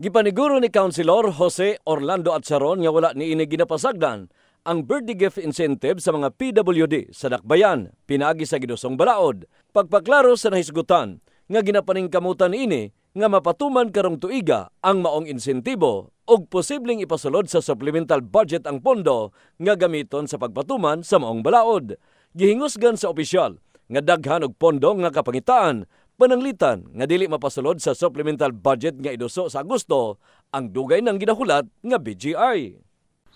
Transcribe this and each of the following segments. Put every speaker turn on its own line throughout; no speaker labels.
Gipaniguro ni Councilor Jose Orlando Atsaron nga wala ni ini ginapasagdan ang birthday gift incentive sa mga PWD sa Dakbayan, pinaagi sa Gidusong Balaod. Pagpaklaro sa nahisgutan nga ginapaningkamutan ini nga mapatuman karong tuiga ang maong insentibo og posibleng ipasulod sa supplemental budget ang pondo nga gamiton sa pagpatuman sa maong balaod. Gihingusgan sa opisyal nga daghan og pondo nga kapangitaan pananglitan nga dili mapasulod sa supplemental budget nga iduso sa Agosto ang dugay ng ginahulat nga BGI.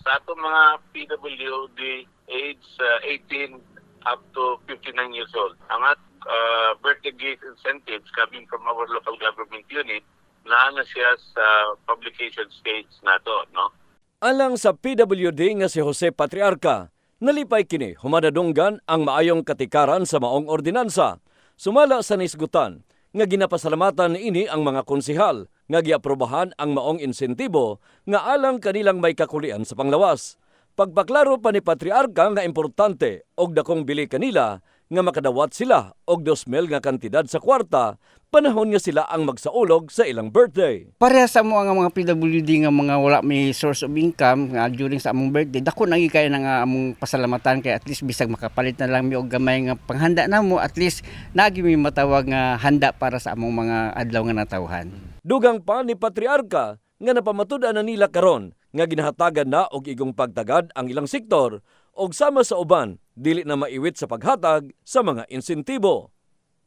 sa ato mga PWD age uh, 18 up to 59 years old. Ang at uh, birthday gift incentives coming from our local government unit na na siya sa publication stage nato, no?
Alang sa PWD nga si Jose Patriarca, nalipay kini humadadunggan ang maayong katikaran sa maong ordinansa. Sumala sa nisgutan nga ginapasalamatan ini ang mga konsihal nga giaprobahan ang maong insentibo nga alang kanilang may kakulian sa panglawas. Pagpaklaro pa ni Patriarka nga importante og dakong bili kanila nga makadawat sila og 2,000 nga kantidad sa kwarta panahon nga sila ang magsaulog sa ilang birthday.
Pareha sa mo ang mga PWD nga mga wala may source of income nga during sa among birthday dako nang kaya na nga among pasalamatan kay at least bisag makapalit na lang mi og gamay nga panghanda namo at least nagi mi matawag nga handa para sa among mga adlaw nga natawhan.
Dugang pa ni Patriarka nga napamatud na nila karon nga ginahatagan na og igong pagtagad ang ilang sektor og sama sa uban dili na maiwit sa paghatag sa mga insentibo.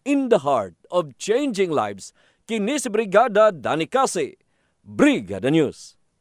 In the heart of changing lives, kini si Brigada Dani Kasi, Brigada News.